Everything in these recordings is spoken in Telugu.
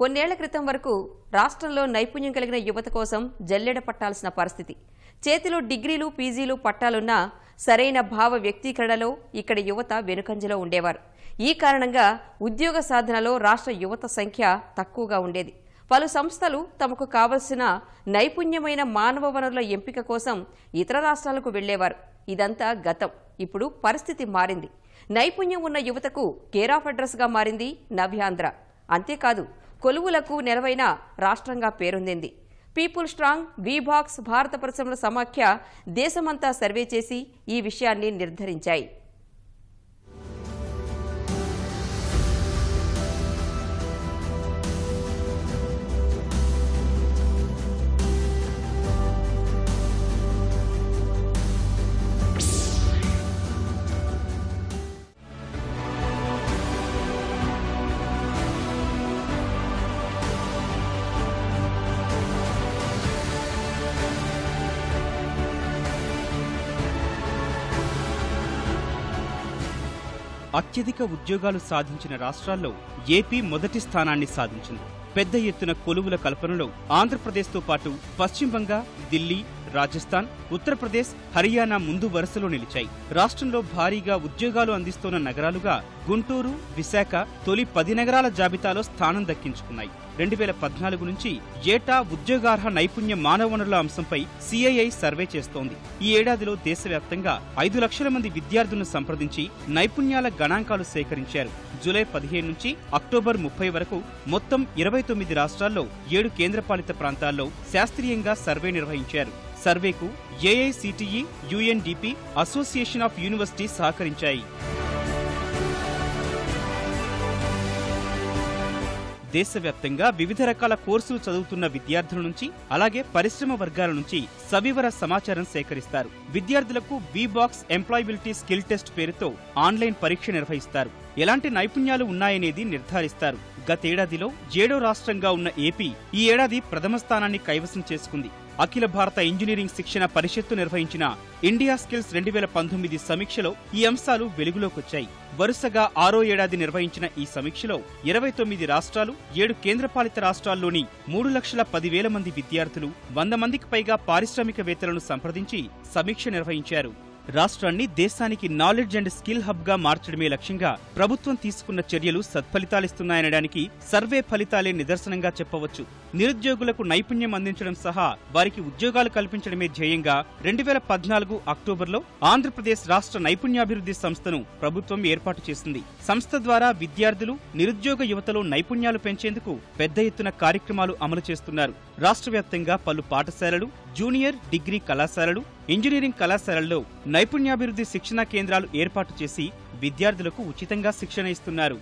కొన్నేళ్ళ క్రితం వరకు రాష్ట్రంలో నైపుణ్యం కలిగిన యువత కోసం జల్లెడ పట్టాల్సిన పరిస్థితి. చేతిలో డిగ్రీలు పీజీలు పట్టాలున్నా సరైన భావ వ్యక్తీకరణలో ఇక్కడ యువత వెనుకంజలో ఉండేవారు. ఈ కారణంగా ఉద్యోగ సాధనలో రాష్ట్ర యువత సంఖ్య తక్కువగా ఉండేది. పలు సంస్థలు తమకు కావలసిన నైపుణ్యమైన మానవ వనరుల ఎంపిక కోసం ఇతర రాష్ట్రాలకు వెళ్ళేవారు. ఇదంతా గతం. ఇప్పుడు పరిస్థితి మారింది. నైపుణ్యం ఉన్న యువతకు కేర్ ఆఫ్ అడ్రస్గా మారింది నవ్యాంధ్ర. అంతేకాదు కొలువులకు నెలవైన రాష్ట్రంగా పేరొందింది. పీపుల్ స్ట్రాంగ్ వీబాక్స్ భారత పరిశ్రమల సమాఖ్య దేశమంతా సర్వే చేసి ఈ విషయాన్ని నిర్ధారించాయి. అత్యధిక ఉద్యోగాలు సాధించిన రాష్ట్రాల్లో ఏపీ మొదటి స్థానాన్ని సాధించింది. పెద్ద ఎత్తున కొలువుల కల్పనలో ఆంధ్రప్రదేశ్తో పాటు పశ్చిమ బంగా ఢిల్లీ రాజస్థాన్ ఉత్తరప్రదేశ్ హర్యానా ముందు వరుసలో నిలిచాయి. రాష్ట్రంలో భారీగా ఉద్యోగాలు అందిస్తున్న నగరాలుగా గుంటూరు విశాఖ తొలి పది నగరాల జాబితాలో స్థానం దక్కించుకున్నాయి. రెండు వేల పద్నాలుగు నుంచి ఏటా ఉద్యోగార్హ నైపుణ్య మానవ వనరుల అంశంపై సిఐఐ సర్వే చేస్తోంది. ఈ ఏడాదిలో దేశవ్యాప్తంగా ఐదు లక్షల మంది విద్యార్థులను సంప్రదించి నైపుణ్యాల గణాంకాలు సేకరించారు. జూలై పదిహేను నుంచి అక్టోబర్ ముప్పై వరకు మొత్తం ఇరవై తొమ్మిది రాష్ట్రాల్లో ఏడు కేంద్రపాలిత ప్రాంతాల్లో శాస్త్రీయంగా సర్వే నిర్వహించారు. సర్వేకు A I C T E U N D P association of university సహకరించాయి. దేశవ్యాప్తంగా వివిధ రకాల కోర్సులు చదువుతున్న విద్యార్థుల నుంచి అలాగే పరిశ్రమ వర్గాల నుంచి సవివర సమాచారం సేకరిస్తారు. విద్యార్థులకు బాక్స్ ఎంప్లాయబిలిటీ స్కిల్ టెస్ట్ పేరుతో ఆన్లైన్ పరీక్ష నిర్వహిస్తారు. ఎలాంటి నైపుణ్యాలు ఉన్నాయనేది నిర్ధారిస్తారు. గతేడాదిలో ఏడో రాష్ట్రంగా ఉన్న ఏపీ ఈ ఏడాది ప్రథమ స్థానాన్ని కైవసం చేసుకుంది. అఖిల భారత ఇంజనీరింగ్ శిక్షణ పరిషత్తు నిర్వహించిన ఇండియా స్కిల్స్ రెండు వేల పంతొమ్మిది సమీక్షలో ఈ అంశాలు వెలుగులోకొచ్చాయి. వరుసగా ఆరో ఏడాది నిర్వహించిన ఈ సమీక్షలో ఇరవై తొమ్మిది రాష్ట్రాలు ఏడు కేంద్రపాలిత రాష్ట్రాల్లోని మూడు లక్షల పదివేల మంది విద్యార్థులు వంద మందికి పైగా పారిశ్రామికవేత్తలను సంప్రదించి సమీక్ష నిర్వహించారు. రాష్ట్రాన్ని దేశానికి నాలెడ్జ్ అండ్ స్కిల్ హబ్గా మార్చడమే లక్ష్యంగా ప్రభుత్వం తీసుకున్న చర్యలు సత్ఫలితాలిస్తున్నాయనడానికి సర్వే ఫలితాలే నిదర్శనంగా చెప్పవచ్చు. నిరుద్యోగులకు నైపుణ్యం అందించడం సహా వారికి ఉద్యోగాలు కల్పించడమే ధ్యేయంగా రెండు వేల పద్నాలుగు అక్టోబర్లో ఆంధ్రప్రదేశ్ రాష్ట్ర నైపుణ్యాభివృద్ధి సంస్థను ప్రభుత్వం ఏర్పాటు చేసింది. సంస్థ ద్వారా విద్యార్థులు నిరుద్యోగ యువతలో నైపుణ్యాలు పెంచేందుకు పెద్ద ఎత్తున కార్యక్రమాలు అమలు చేస్తున్నారు. రాష్ట్ర వ్యాప్తంగా పలు పాఠశాలలు జూనియర్ డిగ్రీ కళాశాలలు ఇంజనీరింగ్ కళాశాలల్లో నైపుణ్యాభివృద్ధి శిక్షణా కేంద్రాలు ఏర్పాటు చేసి విద్యార్థులకు ఉచితంగా శిక్షణ ఇస్తున్నారు.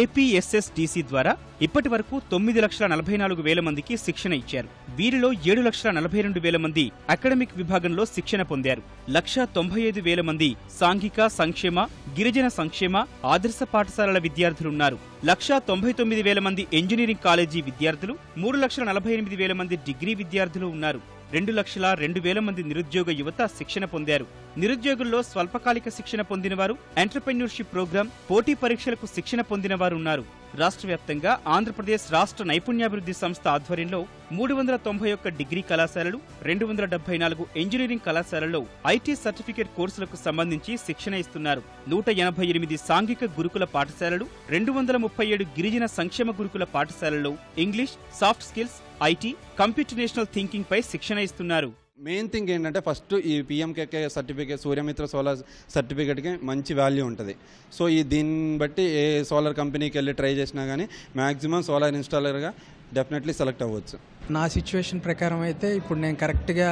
ఏపీఎస్ఎస్డిసి ద్వారా ఇప్పటి వరకు తొమ్మిది లక్షల నలభై నాలుగు వేల మందికి శిక్షణ ఇచ్చారు. వీరిలో ఏడు లక్షల నలభై రెండు వేల మంది అకాడమిక్ విభాగంలో శిక్షణ పొందారు. లక్ష తొంభై ఐదు వేల మంది సాంఘిక సంక్షేమ గిరిజన సంక్షేమ ఆదర్శ పాఠశాలల విద్యార్థులున్నారు. లక్ష తొంభై తొమ్మిది వేల మంది ఇంజనీరింగ్ కాలేజీ విద్యార్థులు మూడు లక్షల నలభై ఎనిమిది వేల మంది డిగ్రీ విద్యార్థులు ఉన్నారు. రెండు లక్షల రెండు వేల మంది నిరుద్యోగ యువత శిక్షణ పొందారు. నిరుద్యోగుల్లో స్వల్పకాలిక శిక్షణ పొందినవారు ఎంటర్ప్రెన్యూర్షిప్ ప్రోగ్రాం పోటీ పరీక్షలకు శిక్షణ పొందినవారు ఉన్నారు రాష్ట్ర వ్యాప్తంగా ఆంధ్రప్రదేశ్ రాష్ట్ర నైపుణ్యాభివృద్ధి సంస్థ ఆధ్వర్యంలో మూడు వందల తొంభై ఒక్క డిగ్రీ కళాశాలలు రెండు వందల డెబ్బై నాలుగు ఇంజనీరింగ్ కళాశాలల్లో ఐటీ సర్టిఫికేట్ కోర్సులకు సంబంధించి శిక్షణ ఇస్తున్నారు. నూట ఎనభై ఎనిమిది సాంఘిక గురుకుల పాఠశాలలు రెండు వందల ముప్పై ఏడు గిరిజన సంక్షేమ గురుకుల పాఠశాలల్లో English soft skills IT computational thinking పై శిక్షణ ఇస్తున్నారు. మెయిన్ థింగ్ ఏంటంటే ఫస్ట్ ఈ పిఎంకేకే సర్టిఫికేట్ సూర్యమిత్ర సోలార్ సర్టిఫికేట్కి మంచి వాల్యూ ఉంటుంది. సో ఈ దీన్ని బట్టి ఏ సోలార్ కంపెనీకి వెళ్ళి ట్రై చేసినా కానీ మ్యాక్సిమం సోలార్ ఇన్స్టాలర్గా డెఫినెట్లీ సెలెక్ట్ అవ్వచ్చు. నా సిచ్యువేషన్ ప్రకారం అయితే ఇప్పుడు నేను కరెక్ట్గా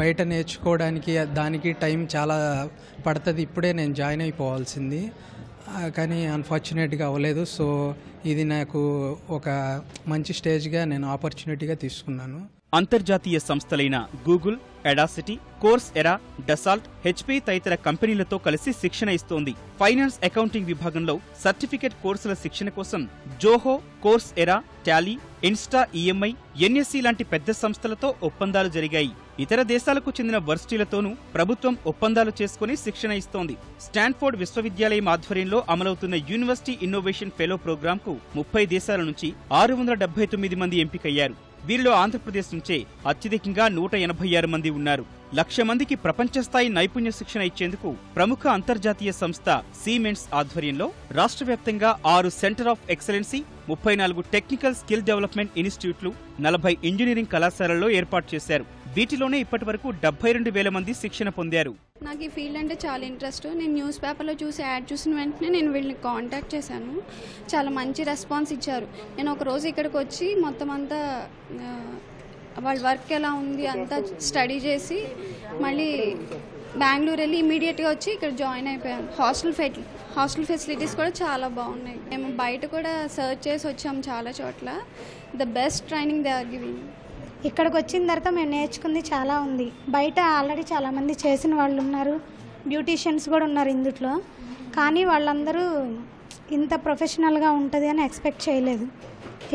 బయట నేర్చుకోవడానికి దానికి టైం చాలా పడుతుంది. ఇప్పుడే నేను జాయిన్ అయిపోవాల్సింది. కానీ అన్ఫార్చునేట్గా అవ్వలేదు. సో ఇది నాకు ఒక మంచి స్టేజ్గా నేను ఆపర్చునిటీగా తీసుకున్నాను. అంతర్జాతీయ సంస్థలైన Google Udacity Coursera Dassault HP తదితర కంపెనీలతో కలిసి శిక్షణ ఇస్తోంది. ఫైనాన్స్ అకౌంటింగ్ విభాగంలో సర్టిఫికేట్ కోర్సుల శిక్షణ కోసం Zoho Coursera Tally Insta E M I N S C లాంటి పెద్ద సంస్థలతో ఒప్పందాలు జరిగాయి. ఇతర దేశాలకు చెందిన వర్సిటీలతోనూ ప్రభుత్వం ఒప్పందాలు చేసుకుని శిక్షణ ఇస్తోంది. స్టాన్ఫోర్డ్ విశ్వవిద్యాలయం ఆధ్వర్యంలో అమలవుతున్న యూనివర్సిటీ ఇన్నోవేషన్ ఫెలో ప్రోగ్రాంకు ముప్పై దేశాల నుంచి ఆరు వందల డెబ్బై తొమ్మిది మంది ఎంపికయ్యారు. వీరిలో ఆంధ్రప్రదేశ్ నుంచే అత్యధికంగా నూట ఎనభై ఆరు మంది ఉన్నారు. లక్ష మందికి ప్రపంచస్థాయి నైపుణ్య శిక్షణ ఇచ్చేందుకు ప్రముఖ అంతర్జాతీయ సంస్థ సీమెంట్స్ ఆధ్వర్యంలో రాష్ట్ర వ్యాప్తంగా ఆరు సెంటర్ ఆఫ్ ఎక్సలెన్సీ ముప్పై నాలుగు టెక్నికల్ స్కిల్ డెవలప్మెంట్ ఇన్స్టిట్యూట్లు నలభై ఇంజనీరింగ్ కళాశాలల్లో ఏర్పాటు చేశారు. వీటిలోనే ఇప్పటి వరకు డెబ్బై రెండు వేల మంది శిక్షణ పొందారు. నాకు ఈ ఫీల్డ్ అంటే చాలా ఇంట్రెస్ట్. నేను న్యూస్ పేపర్లో చూసి యాడ్ చూసిన వెంటనే నేను వీళ్ళని కాంటాక్ట్ చేశాను. చాలా మంచి రెస్పాన్స్ ఇచ్చారు. నేను ఒక రోజు ఇక్కడికి వచ్చి మొత్తం అంతా వాళ్ళ వర్క్ ఎలా ఉంది అంతా స్టడీ చేసి మళ్ళీ బెంగళూరు వెళ్ళి ఇమీడియట్గా వచ్చి ఇక్కడ జాయిన్ అయిపోయాను. హాస్టల్ ఫె హాస్టల్ ఫెసిలిటీస్ కూడా చాలా బాగున్నాయి. మేము బయట కూడా సర్చ్ చేసి వచ్చాము చాలా చోట్ల. The best training they are giving. ఇక్కడికి వచ్చిన తర్వాత మేము నేర్చుకుంది చాలా ఉంది. బయట ఆల్రెడీ చాలామంది చేసిన వాళ్ళు ఉన్నారు. బ్యూటీషియన్స్ కూడా ఉన్నారు ఇందుట్లో. కానీ వాళ్ళందరూ ఇంత ప్రొఫెషనల్గా ఉంటుంది అని ఎక్స్పెక్ట్ చేయలేదు.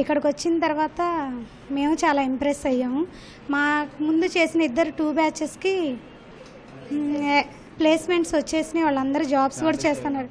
ఇక్కడికి వచ్చిన తర్వాత మేము చాలా ఇంప్రెస్ అయ్యాము. మా ముందు చేసిన ఇద్దరు టూ బ్యాచెస్కి ప్లేస్మెంట్స్ వచ్చేసినాయి. వాళ్ళందరూ జాబ్స్ కూడా చేస్తున్నారు.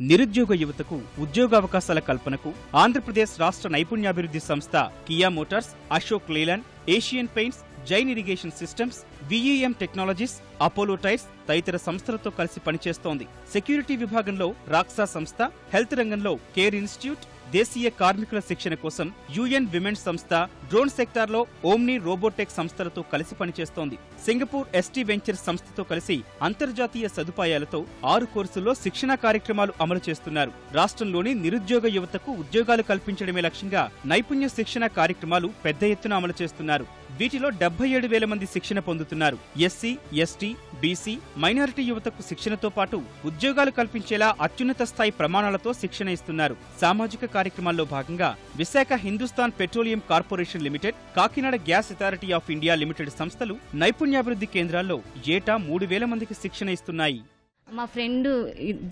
నిరుద్యోగ యువతకు ఉద్యోగావకాశాల కల్పనకు ఆంధ్రప్రదేశ్ రాష్ట్ర నైపుణ్యాభివృద్ధి సంస్థ Kia Motors Ashok Leyland Asian Paints Jain Irrigation Systems V E M Technologies Apollo Tyres తదితర సంస్థలతో కలిసి పనిచేస్తోంది. సెక్యూరిటీ విభాగంలో రాక్సా సంస్థ హెల్త్ రంగంలో కేర్ ఇన్స్టిట్యూట్ దేశీయ కార్మికుల శిక్షణ కోసం యుఎన్ విమెన్స్ సంస్థ డ్రోన్ సెక్టార్లో ఓమ్ని రోబోటెక్ సంస్థలతో కలిసి పనిచేస్తోంది. సింగపూర్ ఎస్టీ వెంచర్ సంస్థతో కలిసి అంతర్జాతీయ సదుపాయాలతో ఆరు కోర్సుల్లో శిక్షణా కార్యక్రమాలు అమలు చేస్తున్నారు. రాష్ట్రంలోని నిరుద్యోగ యువతకు ఉద్యోగాలు కల్పించడమే లక్ష్యంగా నైపుణ్య శిక్షణ కార్యక్రమాలు పెద్ద ఎత్తున అమలు చేస్తున్నారు. వీటిలో డెబ్బై ఏడు వేల మంది శిక్షణ పొందుతున్నారు. ఎస్సీ ఎస్టీ బీసీ మైనారిటీ యువతకు శిక్షణతో పాటు ఉద్యోగాలు కల్పించేలా అత్యున్నత స్థాయి ప్రమాణాలతో శిక్షణ ఇస్తున్నారు. సామాజిక కార్యక్రమాల్లో భాగంగా Visakha Hindustan Petroleum Corporation Limited Kakinada Gas Authority of India Limited సంస్థలు నైపుణ్యాభివృద్ధి కేంద్రాల్లో ఏటా మూడు వేల మందికి శిక్షణ ఇస్తున్నాయి. మా ఫ్రెండ్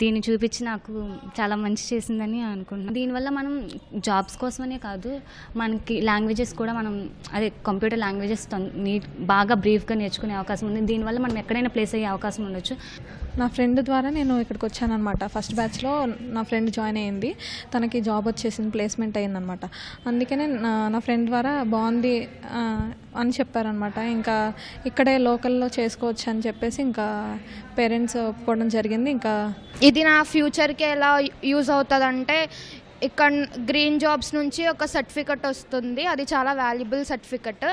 దీన్ని చూపించి నాకు చాలా మంచి చేసిందని అనుకుంటున్నాను దీనివల్ల మనం జాబ్స్ కోసమనే కాదు మనకి లాంగ్వేజెస్ కూడా మనం అదే కంప్యూటర్ లాంగ్వేజెస్ నీట్ బాగా బ్రీఫ్గా నేర్చుకునే అవకాశం ఉంది. దీనివల్ల మనం ఎక్కడైనా ప్లేస్ అయ్యే అవకాశం ఉండొచ్చు. నా ఫ్రెండ్ ద్వారా నేను ఇక్కడికి వచ్చానమాట ఫస్ట్ బ్యాచ్లో నా ఫ్రెండ్ జాయిన్ అయ్యింది తనకి జాబ్ వచ్చేసింది ప్లేస్మెంట్ అయిందనమాట అందుకనే నా నా ఫ్రెండ్ ద్వారా బాగుంది అని చెప్పారనమాట. ఇంకా ఇక్కడే లోకల్లో చేసుకోవచ్చు అని చెప్పేసి ఇంకా పేరెంట్స్ ఒప్పుకోవడం జరిగింది. ఇంకా ఇది నా ఫ్యూచర్కి ఎలా యూజ్ అవుతుంది అంటే ఇక్కడ గ్రీన్ జాబ్స్ నుంచి ఒక సర్టిఫికెట్ వస్తుంది. అది చాలా వాల్యుబుల్ సర్టిఫికెట్.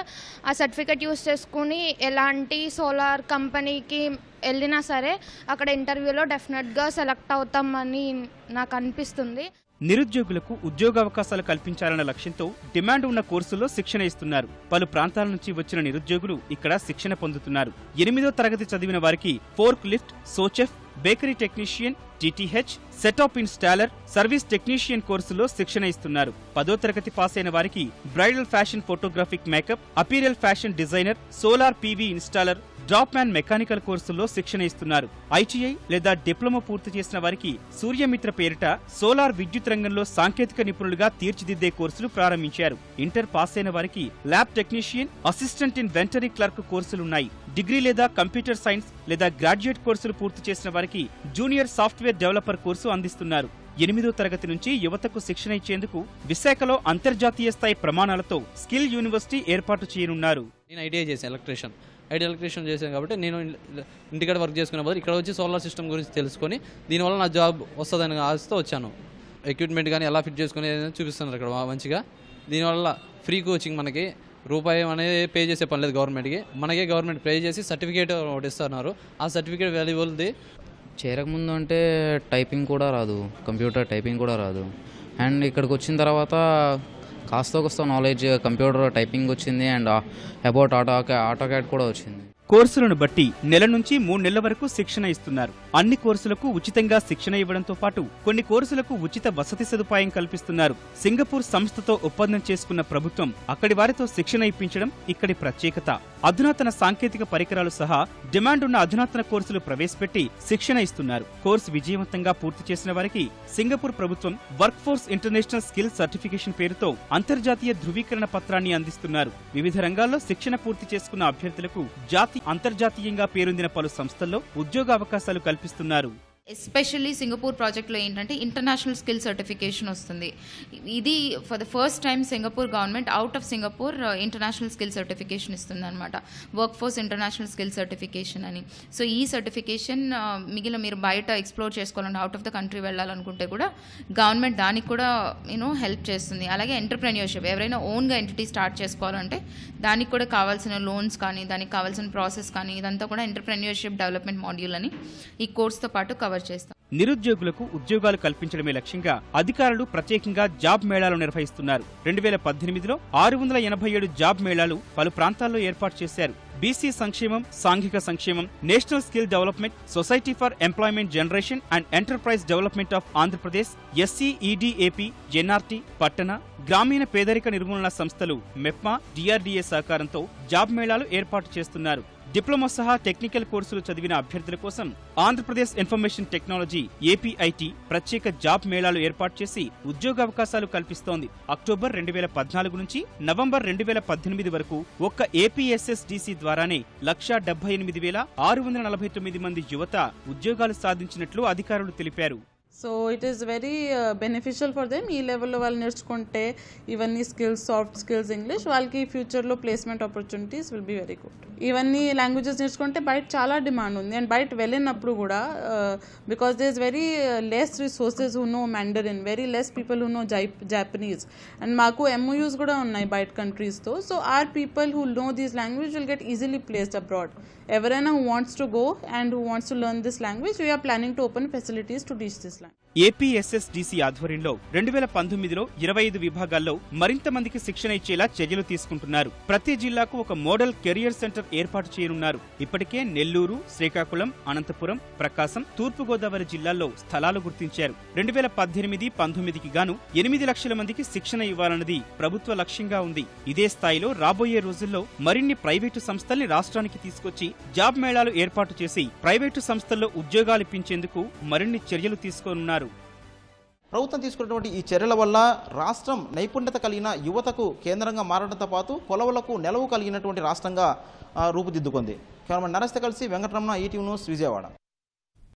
ఆ సర్టిఫికెట్ యూస్ చేసుకుని ఎలాంటి సోలార్ కంపెనీకి వెళ్ళినా సరే అక్కడ ఇంటర్వ్యూలో డెఫినెట్గా సెలెక్ట్ అవుతామని నాకు అనిపిస్తుంది. నిరుద్యోగులకు ఉద్యోగావకాశాలు కల్పించాలన్న లక్ష్యంతో డిమాండ్ ఉన్న కోర్సుల్లో శిక్షణ ఇస్తున్నారు. పలు ప్రాంతాల నుంచి వచ్చిన నిరుద్యోగులు ఇక్కడ శిక్షణ పొందుతున్నారు. ఎనిమిదో తరగతి చదివిన వారికి fork lift sous chef bakery technician T T H setup installer service technician కోర్సులో శిక్షణ ఇస్తున్నారు. పదో తరగతి పాస్ అయిన వారికి bridal fashion photographic makeup apparel fashion designer solar P V installer drop man mechanical కోర్సుల్లో శిక్షణ ఇస్తున్నారు. ఐటీఐ లేదా డిప్లొమా పూర్తి చేసిన వారికి సూర్యమిత్ర పేరిట సోలార్ విద్యుత్ రంగంలో సాంకేతిక నిపుణులుగా తీర్చిదిద్దే కోర్సులు ప్రారంభించారు. ఇంటర్ పాస్ అయిన వారికి lab technician assistant inventory clerk కోర్సులున్నాయి. Degree లేదా కంప్యూటర్ సైన్స్ లేదా గ్రాడ్యుయేట్ కోర్సులు పూర్తి చేసిన వారికి జూనియర్ సాఫ్ట్వేర్ డెవలపర్ కోర్సు అందిస్తున్నారు. ఎనిమిదో తరగతి నుంచి యువతకు శిక్షణ ఇచ్చేందుకు విశాఖలో అంతర్జాతీయ స్థాయి ప్రమాణాలతో స్కిల్ యూనివర్సిటీ ఏర్పాటు చేయనున్నారు. నేను ఐడియా చేశాను ఎలక్ట్రీషియన్. ఐడియల్ ఎలక్ట్రీషియన్ చేశాను కాబట్టి నేను ఇంటికాడ వర్క్ చేసుకునే బదులు ఇక్కడ వచ్చి సోలార్ సిస్టమ్ గురించి తెలుసుకొని దీనివల్ల నా జాబ్ వస్తుందని ఆశతో వచ్చాను. ఎక్విప్మెంట్ కానీ ఎలా ఫిట్ చేసుకుని చూపిస్తున్నారు ఇక్కడ మంచిగా. దీనివల్ల ఫ్రీ కోచింగ్ మనకి రూపాయి అనేది పే చేసే పని లేదు గవర్నమెంట్కి. మనకే గవర్నమెంట్ పే చేసి సర్టిఫికేట్ ఒకటి ఇస్తున్నారు. ఆ సర్టిఫికేట్ వాల్యుబుల్ది? చేరకముందు అంటే టైపింగ్ కూడా రాదు. కంప్యూటర్ టైపింగ్ కూడా రాదు. అండ్ ఇక్కడికి వచ్చిన తర్వాత కాస్త కొస్త నాలెడ్జ్ కంప్యూటర్ టైపింగ్ వచ్చింది అండ్ అబౌట్ ఆటో ఆటో కూడా వచ్చింది. కోర్సులను బట్టి నెల నుంచి మూడు నెలల వరకు శిక్షణ ఇస్తున్నారు. అన్ని కోర్సులకు ఉచితంగా శిక్షణ ఇవ్వడంతో పాటు కొన్ని కోర్సులకు ఉచిత వసతి సదుపాయం కల్పిస్తున్నారు. సింగపూర్ సంస్థతో ఒప్పందం చేసుకున్న ప్రభుత్వం అక్కడి వారితో శిక్షణ ఇప్పించడం ఇక్కడి ప్రత్యేకత. అధునాతన సాంకేతిక పరికరాలు సహా డిమాండ్ ఉన్న అధునాతన కోర్సులు ప్రవేశపెట్టి శిక్షణ ఇస్తున్నారు. కోర్సు విజయవంతంగా పూర్తి చేసిన వారికి సింగపూర్ ప్రభుత్వం work force international skill certification పేరుతో అంతర్జాతీయ ధృవీకరణ పత్రాన్ని అందిస్తున్నారు. వివిధ రంగాల్లో శిక్షణ పూర్తి చేసుకున్న అభ్యర్థులకు జాతి అంతర్జాతీయంగా పేరొందిన పలు సంస్థల్లో ఉద్యోగ అవకాశాలు కల్పిస్తున్నారు. ఎస్పెషల్లీ సింగపూర్ ప్రాజెక్ట్లో ఏంటంటే ఇంటర్నేషనల్ స్కిల్ సర్టిఫికేషన్ వస్తుంది. ఇది for the first time Singapore government out of Singapore international skill certification ఇస్తుంది అనమాట work force international skill certification అని. సో ఈ సర్టిఫికేషన్ uh, మిగిలిన మీరు బయట ఎక్స్ప్లోర్ చేసుకోవాలంటే అవుట్ ఆఫ్ ద కంట్రీ వెళ్ళాలనుకుంటే కూడా గవర్నమెంట్ దానికి కూడా యూనో హెల్ప్ చేస్తుంది. అలాగే ఎంటర్ప్రెన్యూర్షిప్ ఎవరైనా ఓన్గా ఎంటిటీ స్టార్ట్ చేసుకోవాలంటే దానికి కూడా కావాల్సిన లోన్స్ కానీ దానికి కావాల్సిన ప్రాసెస్ కానీ ఇదంతా కూడా ఎంటర్ప్రెన్యూర్షిప్ డెవలప్మెంట్ మాడ్యూల్ అని ఈ కోర్స్తో పాటు కవర్ చేస్తాం. నిరుద్యోగులకు ఉద్యోగాలు కల్పించడమే లక్ష్యంగా అధికారులు ప్రత్యేకంగా జాబ్ మేళాలు నిర్వహిస్తున్నారు. రెండు వేల పద్దెనిమిదిలో ఆరు వందల ఎనభై ఏడు జాబ్ మేళాలు పలు ప్రాంతాల్లో ఏర్పాటు చేశారు. బీసీ సంక్షేమం సాంఘిక సంక్షేమం national skill development society for employment generation and enterprise development of Andhra Pradesh S C E D A P N R T పట్టణ గ్రామీణ పేదరిక నిర్మూలన సంస్థలు మెప్మా డిఆర్డీఏ సహకారంతో జాబ్ మేళాలు ఏర్పాటు చేస్తున్నారు. డిప్లొమా సహా టెక్నికల్ కోర్సులు చదివిన అభ్యర్థుల కోసం ఆంధ్రప్రదేశ్ ఇన్ఫర్మేషన్ టెక్నాలజీ ఏపీఐటి ప్రత్యేక జాబ్ మేళాలు ఏర్పాటు చేసి ఉద్యోగావకాశాలు కల్పిస్తోంది. అక్టోబర్ రెండు వేల పద్నాలుగు నుంచి నవంబర్ రెండు వేల పద్దెనిమిది వరకు ఒక్క ఏపీఎస్ఎస్డిసి ద్వారానే లక్షా డెబ్బై ఎనిమిది వేల ఆరు వందల నలభై తొమ్మిది మంది యువత ఉద్యోగాలు సాధించినట్లు అధికారులు తెలిపారు. So it is very beneficial for them ఈ లెవెల్లో వాళ్ళు నేర్చుకుంటే ఇవన్నీ స్కిల్స్ సాఫ్ట్ స్కిల్స్ ఇంగ్లీష్ వాళ్ళకి ఫ్యూచర్లో placement opportunities will be very good ఇవన్నీ లాంగ్వేజెస్ నేర్చుకుంటే బయట చాలా డిమాండ్ ఉంది. అండ్ బయట వెళ్ళినప్పుడు కూడా because they is very less resources who know Mandarin very less people who know Japanese and మాకు ఎంఓయూస్ కూడా ఉన్నాయి బయట కంట్రీస్తో so are people who know these language will get easily placed abroad ఎవరైనా who wants to go and who wants to learn this language we are planning to open facilities to teach this language A P S S D C ఆధ్వర్యంలో రెండు వేల పంతొమ్మిదిలో ఇరవై ఐదు విభాగాల్లో మరింత మందికి శిక్షణ ఇచ్చేలా చర్యలు తీసుకుంటున్నారు. ప్రతి జిల్లాకు ఒక మోడల్ కెరియర్ సెంటర్ ఏర్పాటు చేయనున్నారు. ఇప్పటికే నెల్లూరు శ్రీకాకుళం అనంతపురం ప్రకాశం తూర్పుగోదావరి జిల్లాల్లో స్థలాలు గుర్తించారు. రెండు వేల పద్దెనిమిది పంతొమ్మిదికి గాను ఎనిమిది లక్షల మందికి శిక్షణ ఇవ్వాలన్నది ప్రభుత్వ లక్ష్యంగా ఉంది. ఇదే స్థాయిలో రాబోయే రోజుల్లో మరిన్ని ప్రైవేటు సంస్థల్ని రాష్ట్రానికి తీసుకొచ్చి జాబ్ మేళాలు ఏర్పాటు చేసి ప్రైవేటు సంస్థల్లో ఉద్యోగాలు ఇప్పించేందుకు మరిన్ని చర్యలు తీసుకోనున్నారు. ప్రభుత్వం తీసుకున్నటువంటి ఈ చర్యల వల్ల రాష్ట్రం నైపుణ్యత కలిగిన యువతకు కేంద్రంగా మారడంతో పాటు కొలవలకు నెలవు కలిగినటువంటి రాష్ట్రంగా రూపుదిద్దుకుంది. కేవలం నరస్తే కలిసి వెంకటరమణ ఈటీవీ న్యూస్ విజయవాడ.